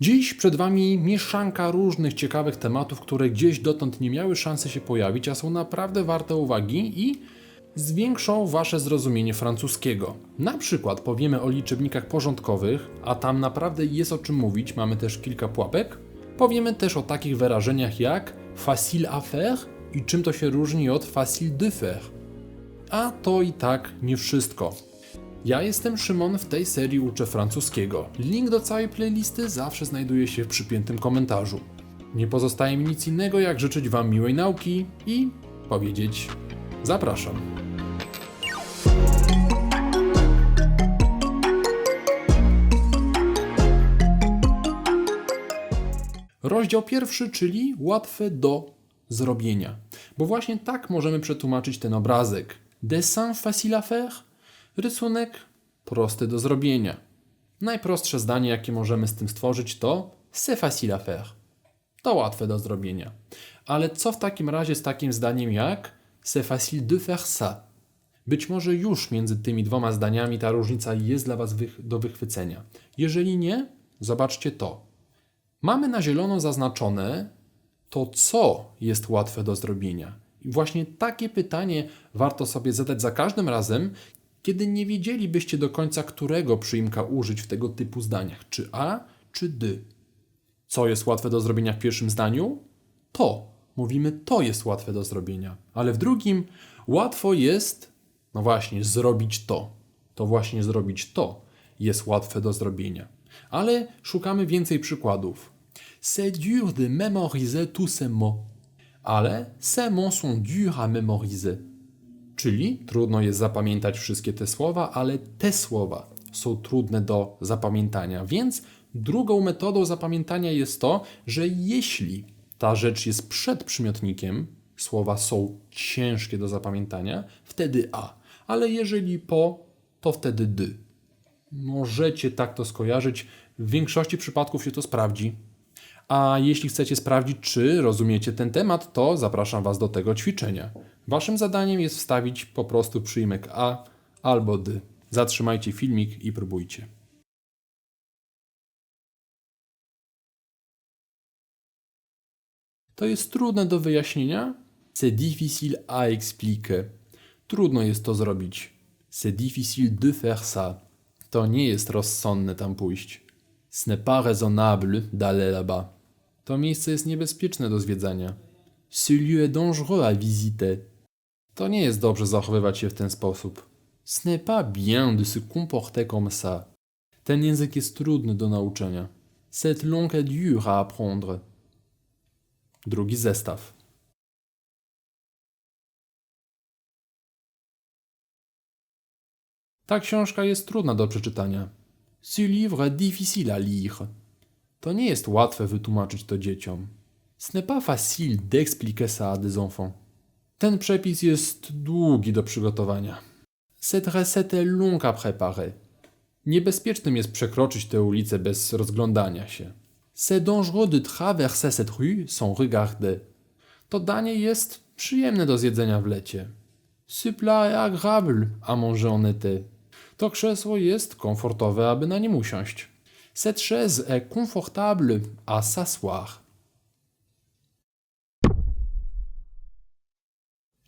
Dziś przed Wami mieszanka różnych ciekawych tematów, które gdzieś dotąd nie miały szansy się pojawić, a są naprawdę warte uwagi i zwiększą Wasze zrozumienie francuskiego. Na przykład powiemy o liczebnikach porządkowych, a tam naprawdę jest o czym mówić, mamy też kilka pułapek. Powiemy też o takich wyrażeniach jak facile à faire i czym to się różni od facile de faire. A to i tak nie wszystko. Ja jestem Szymon, w tej serii uczę francuskiego. Link do całej playlisty zawsze znajduje się w przypiętym komentarzu. Nie pozostaje mi nic innego jak życzyć Wam miłej nauki i powiedzieć zapraszam. Rozdział pierwszy, czyli łatwe do zrobienia. Bo właśnie tak możemy przetłumaczyć ten obrazek. Dessin facile à faire? Rysunek prosty do zrobienia. Najprostsze zdanie, jakie możemy z tym stworzyć, to c'est facile à faire. To łatwe do zrobienia. Ale co w takim razie z takim zdaniem jak c'est facile de faire ça? Być może już między tymi dwoma zdaniami ta różnica jest dla Was do wychwycenia. Jeżeli nie, zobaczcie to. Mamy na zielono zaznaczone to, co jest łatwe do zrobienia. I właśnie takie pytanie warto sobie zadać za każdym razem, kiedy nie wiedzielibyście do końca, którego przyimka użyć w tego typu zdaniach, czy a, czy d. Co jest łatwe do zrobienia w pierwszym zdaniu? To. Mówimy, to jest łatwe do zrobienia. Ale w drugim łatwo jest, no właśnie, zrobić to. To właśnie zrobić to jest łatwe do zrobienia. Ale szukamy więcej przykładów. C'est dur de mémoriser tous ces mots. Ale ces mots sont durs à mémoriser. Czyli trudno jest zapamiętać wszystkie te słowa, ale te słowa są trudne do zapamiętania. Więc drugą metodą zapamiętania jest to, że jeśli ta rzecz jest przed przymiotnikiem, słowa są ciężkie do zapamiętania, wtedy a. Ale jeżeli po, to wtedy d. Możecie tak to skojarzyć. W większości przypadków się to sprawdzi. A jeśli chcecie sprawdzić, czy rozumiecie ten temat, to zapraszam Was do tego ćwiczenia. Waszym zadaniem jest wstawić po prostu przyjmek A albo D. Zatrzymajcie filmik i próbujcie. To jest trudne do wyjaśnienia? C'est difficile à expliquer. Trudno jest to zrobić. C'est difficile de faire ça. To nie jest rozsądne tam pójść. Ce n'est pas raisonnable d'aller là-bas. To miejsce jest niebezpieczne do zwiedzania. Ce lieu est dangereux à visiter. To nie jest dobrze zachowywać się w ten sposób. Ce n'est pas bien de se comporter comme ça. Ten język jest trudny do nauczenia. Cette langue est dure à apprendre. Drugi zestaw. Ta książka jest trudna do przeczytania. Ce livre est difficile à lire. To nie jest łatwe wytłumaczyć to dzieciom. Ce n'est pas facile d'expliquer ça à des enfants. Ten przepis jest długi do przygotowania. Cette recette est longue à préparer. Niebezpiecznym jest przekroczyć tę ulicę bez rozglądania się. C'est dangereux de traverser cette rue sans regarder. To danie jest przyjemne do zjedzenia w lecie. Ce plat est agréable à manger en été. To krzesło jest komfortowe, aby na nim usiąść. Cette chaise est confortable à s'asseoir.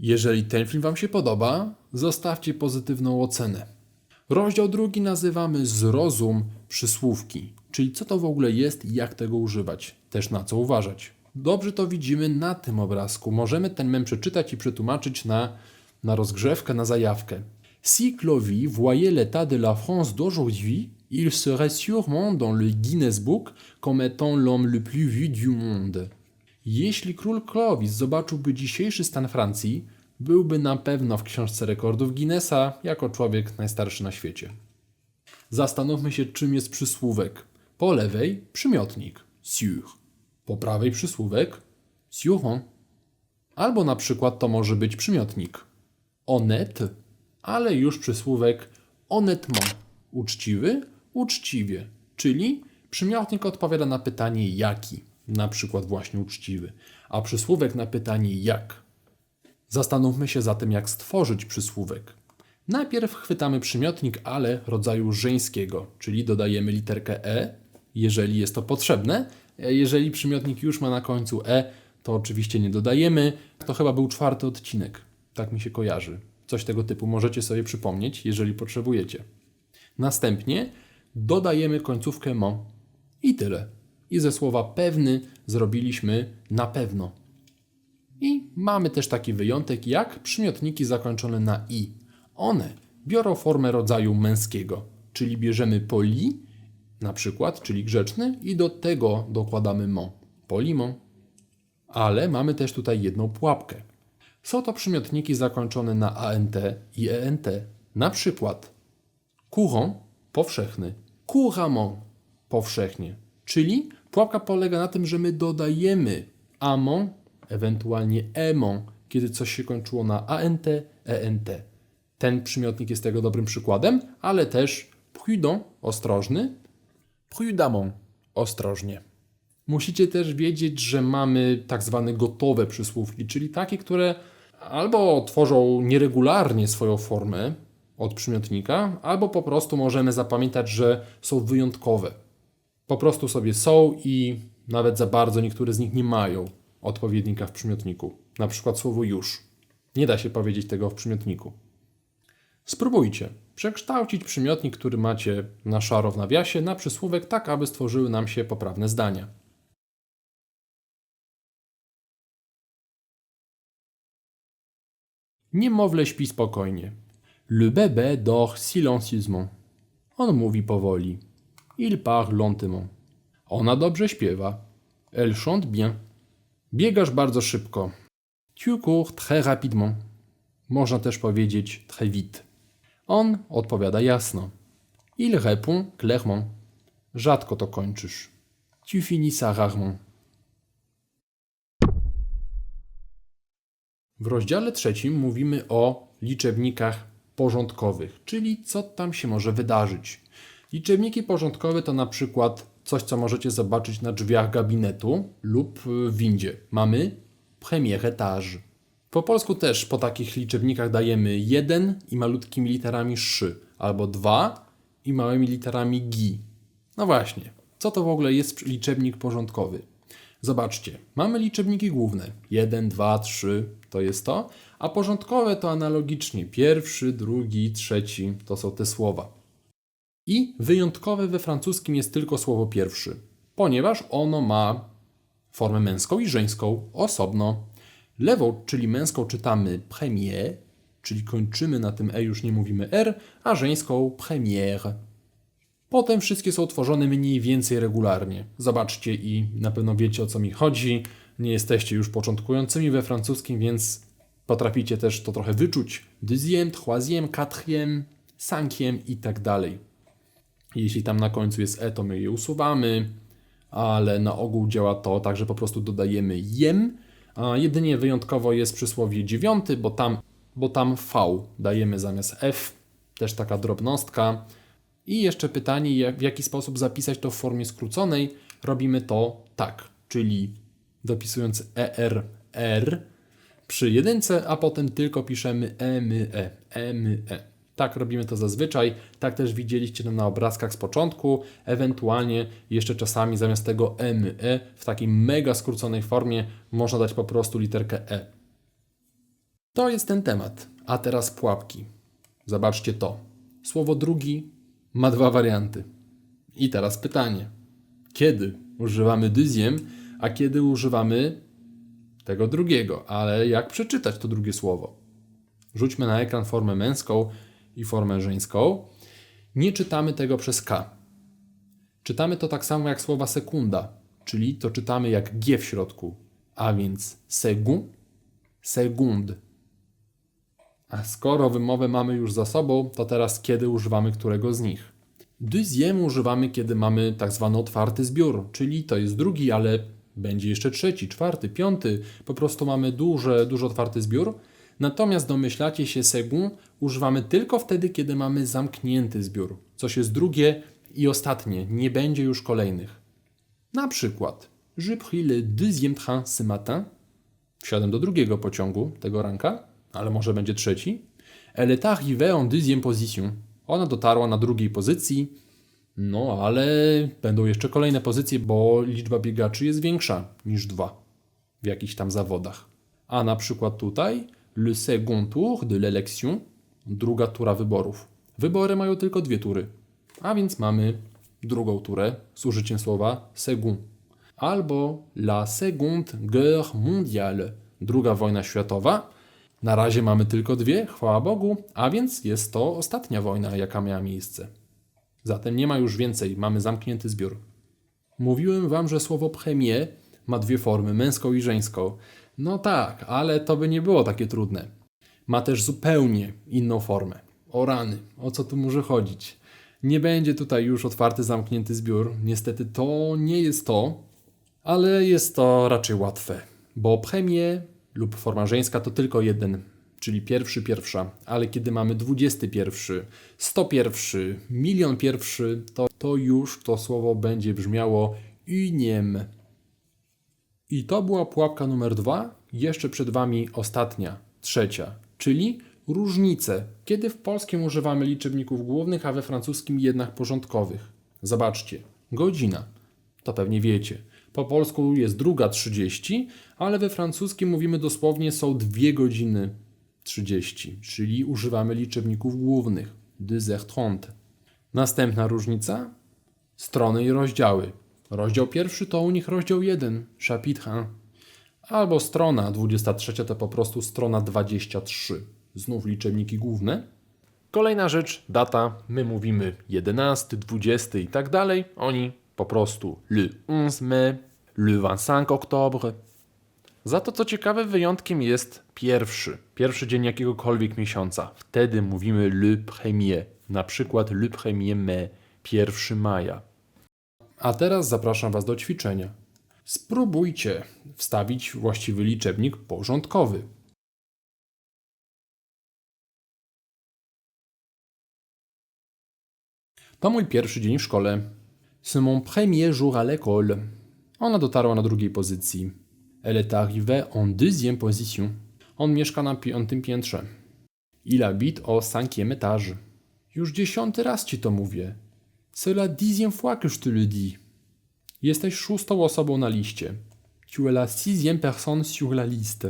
Jeżeli ten film Wam się podoba, zostawcie pozytywną ocenę. Rozdział drugi nazywamy Zrozum przysłówki, czyli co to w ogóle jest i jak tego używać, też na co uważać. Dobrze to widzimy na tym obrazku. Możemy ten mem przeczytać i przetłumaczyć na, na rozgrzewkę, na zajawkę. Si Clovis voyait l'état de la France d'aujourd'hui, il serait sûrement dans le Guinness Book comme étant l'homme le plus vu du monde. Jeśli król Clovis zobaczyłby dzisiejszy stan Francji, byłby na pewno w książce rekordów Guinnessa jako człowiek najstarszy na świecie. Zastanówmy się, czym jest przysłówek. Po lewej przymiotnik sur, po prawej przysłówek surant. Albo na przykład to może być przymiotnik honnête, ale już przysłówek honnêtement. Uczciwy, uczciwie, czyli przymiotnik odpowiada na pytanie jaki, na przykład właśnie uczciwy, a przysłówek na pytanie jak. Zastanówmy się zatem, jak stworzyć przysłówek. Najpierw chwytamy przymiotnik ale rodzaju żeńskiego, czyli dodajemy literkę e jeżeli jest to potrzebne. E, Jeżeli przymiotnik już ma na końcu e, to oczywiście nie dodajemy. To chyba był czwarty odcinek, tak mi się kojarzy. Coś tego typu możecie sobie przypomnieć, jeżeli potrzebujecie. Następnie dodajemy końcówkę mon. I tyle. I ze słowa pewny zrobiliśmy na pewno. I mamy też taki wyjątek jak przymiotniki zakończone na i. One biorą formę rodzaju męskiego, czyli bierzemy poli, na przykład, czyli grzeczny, i do tego dokładamy mon. Polimon. Ale mamy też tutaj jedną pułapkę. Są to przymiotniki zakończone na ant i ent. Na przykład courant powszechny, couramment powszechnie. Czyli pułapka polega na tym, że my dodajemy amont, ewentualnie emont, kiedy coś się kończyło na ant, ent. Ten przymiotnik jest tego dobrym przykładem, ale też prudent, ostrożny, prudemment, ostrożnie. Musicie też wiedzieć, że mamy tak zwane gotowe przysłówki, czyli takie, które albo tworzą nieregularnie swoją formę od przymiotnika, albo po prostu możemy zapamiętać, że są wyjątkowe. Po prostu sobie są i nawet za bardzo niektóre z nich nie mają odpowiednika w przymiotniku. Na przykład słowo już. Nie da się powiedzieć tego w przymiotniku. Spróbujcie przekształcić przymiotnik, który macie na szaro w nawiasie, na przysłówek, tak aby stworzyły nam się poprawne zdania. Niemowlę śpi spokojnie. Le bébé dort silencieusement. On mówi powoli. Il parle lentement. Ona dobrze śpiewa. Elle chante bien. Biegasz bardzo szybko. Tu cours très rapidement. Można też powiedzieć très vite. On odpowiada jasno. Il répond clairement. Rzadko to kończysz. Tu finis ça rarement. W rozdziale trzecim mówimy o liczebnikach porządkowych, czyli co tam się może wydarzyć. Liczebniki porządkowe to na przykład coś, co możecie zobaczyć na drzwiach gabinetu lub w windzie. Mamy premier étage. Po polsku też po takich liczebnikach dajemy 1 i malutkimi literami szy, albo 2 i małymi literami gi. No właśnie, co to w ogóle jest liczebnik porządkowy? Zobaczcie, mamy liczebniki główne. 1, 2, 3 to jest to, a porządkowe to analogicznie pierwszy, drugi, trzeci to są te słowa. I wyjątkowe we francuskim jest tylko słowo pierwszy, ponieważ ono ma formę męską i żeńską osobno. Lewą, czyli męską czytamy premier, czyli kończymy na tym e, już nie mówimy r, a żeńską première. Potem wszystkie są tworzone mniej więcej regularnie. Zobaczcie i na pewno wiecie o co mi chodzi. Nie jesteście już początkującymi we francuskim, więc potraficie też to trochę wyczuć. Deuxième, troisième, quatrième, cinquième i tak dalej. Jeśli tam na końcu jest e, to my je usuwamy, ale na ogół działa to tak, że po prostu dodajemy jem. A jedynie wyjątkowo jest przysłowie dziewiąty, bo tam, bo tam v dajemy zamiast f. Też taka drobnostka. I jeszcze pytanie, jak, w jaki sposób zapisać to w formie skróconej. Robimy to tak, czyli dopisując ER, R przy jedynce, a potem tylko piszemy EMY, E, EMY, E. Tak robimy to zazwyczaj, tak też widzieliście to na obrazkach z początku, ewentualnie jeszcze czasami zamiast tego EMY, E w takiej mega skróconej formie można dać po prostu literkę E. To jest ten temat, a teraz pułapki. Zobaczcie to. Słowo drugi ma dwa warianty. I teraz pytanie. Kiedy używamy deuxième, a kiedy używamy tego drugiego? Ale jak przeczytać to drugie słowo? Rzućmy na ekran formę męską i formę żeńską. Nie czytamy tego przez K. Czytamy to tak samo jak słowa sekunda, czyli to czytamy jak G w środku, a więc segun, segund. A skoro wymowę mamy już za sobą, to teraz kiedy używamy którego z nich? Deuxième używamy, kiedy mamy tak zwany otwarty zbiór, czyli to jest drugi, ale będzie jeszcze trzeci, czwarty, piąty. Po prostu mamy duże, dużo otwarty zbiór. Natomiast domyślacie się segun używamy tylko wtedy, kiedy mamy zamknięty zbiór. Coś jest drugie i ostatnie, nie będzie już kolejnych. Na przykład, je pris le deuxième train ce matin. Wsiadłem do drugiego pociągu tego ranka, ale może będzie trzeci. Elle est arrivée en deuxième position. Ona dotarła na drugiej pozycji. No, ale będą jeszcze kolejne pozycje, bo liczba biegaczy jest większa niż dwa w jakichś tam zawodach. A na przykład tutaj le second tour de l'élection, druga tura wyborów. Wybory mają tylko dwie tury, a więc mamy drugą turę z użyciem słowa second. Albo la seconde guerre mondiale, druga wojna światowa. Na razie mamy tylko dwie, chwała Bogu, a więc jest to ostatnia wojna, jaka miała miejsce. Zatem nie ma już więcej, mamy zamknięty zbiór. Mówiłem wam, że słowo premier ma dwie formy, męską i żeńską. No tak, ale to by nie było takie trudne. Ma też zupełnie inną formę. O rany, o co tu może chodzić? Nie będzie tutaj już otwarty, zamknięty zbiór. Niestety to nie jest to, ale jest to raczej łatwe, bo premier lub forma żeńska to tylko jeden, czyli pierwszy, pierwsza, ale kiedy mamy 21, 101, milion pierwszy, to, to już to słowo będzie brzmiało uniem. I to była pułapka numer dwa. Jeszcze przed Wami ostatnia, trzecia, czyli różnice. Kiedy w polskim używamy liczebników głównych, a we francuskim jednak porządkowych. Zobaczcie, godzina. To pewnie wiecie. Po polsku jest druga 30, ale we francuskim mówimy dosłownie są dwie godziny 30, czyli używamy liczebników głównych. 2h30. Następna różnica? Strony i rozdziały. Rozdział pierwszy to u nich rozdział 1, chapitre 1. Albo strona 23 to po prostu strona 23. Znów liczebniki główne. Kolejna rzecz, data. My mówimy 11, 20 i tak dalej. Oni po prostu le 11 mai, le 25 octobre. Za to, co ciekawe, wyjątkiem jest pierwszy. Pierwszy dzień jakiegokolwiek miesiąca. Wtedy mówimy le premier. Na przykład le premier mai, 1 maja. A teraz zapraszam Was do ćwiczenia. Spróbujcie wstawić właściwy liczebnik porządkowy. To mój pierwszy dzień w szkole. C'est mon premier jour à l'école. Ona dotarła na drugiej pozycji. Elle est arrivée en deuxième position. On mieszka na piątym piętrze. Il habite au cinquième étage. Już dziesiąty raz ci to mówię. C'est la dixième fois que je te le dis. Jesteś szóstą osobą na liście. Tu es la sixième personne sur la liste.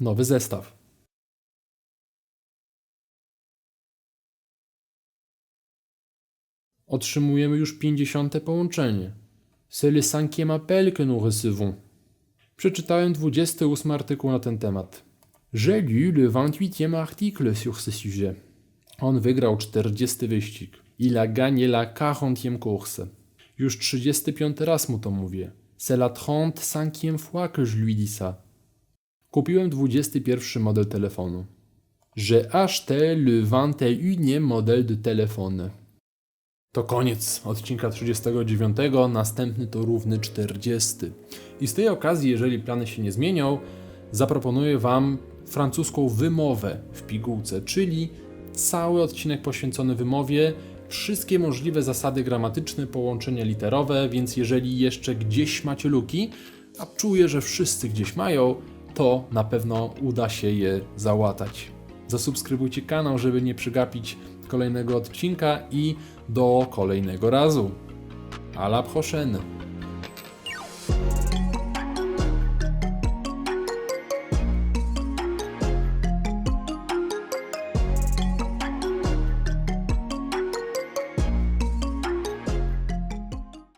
Nowy zestaw. Otrzymujemy już pięćdziesiąte połączenie. C'est le cinquième appel que nous recevons. Przeczytałem 28 artykuł na ten temat. J'ai lu le 28e article sur ce sujet. On wygrał 40 wyścig. Il a gagné la 40e course. Już 35 raz mu to mówię. C'est la 35e fois que je lui dis ça. Kupiłem 21 model telefonu. J'ai acheté le 21e model de téléphone. To koniec odcinka 39, następny to równy 40. I z tej okazji, jeżeli plany się nie zmienią, zaproponuję Wam francuską wymowę w pigułce, czyli cały odcinek poświęcony wymowie, wszystkie możliwe zasady gramatyczne, połączenia literowe, więc jeżeli jeszcze gdzieś macie luki, a czuję, że wszyscy gdzieś mają, to na pewno uda się je załatać. Zasubskrybujcie kanał, żeby nie przegapić kolejnego odcinka i do kolejnego razu. A la prochaine!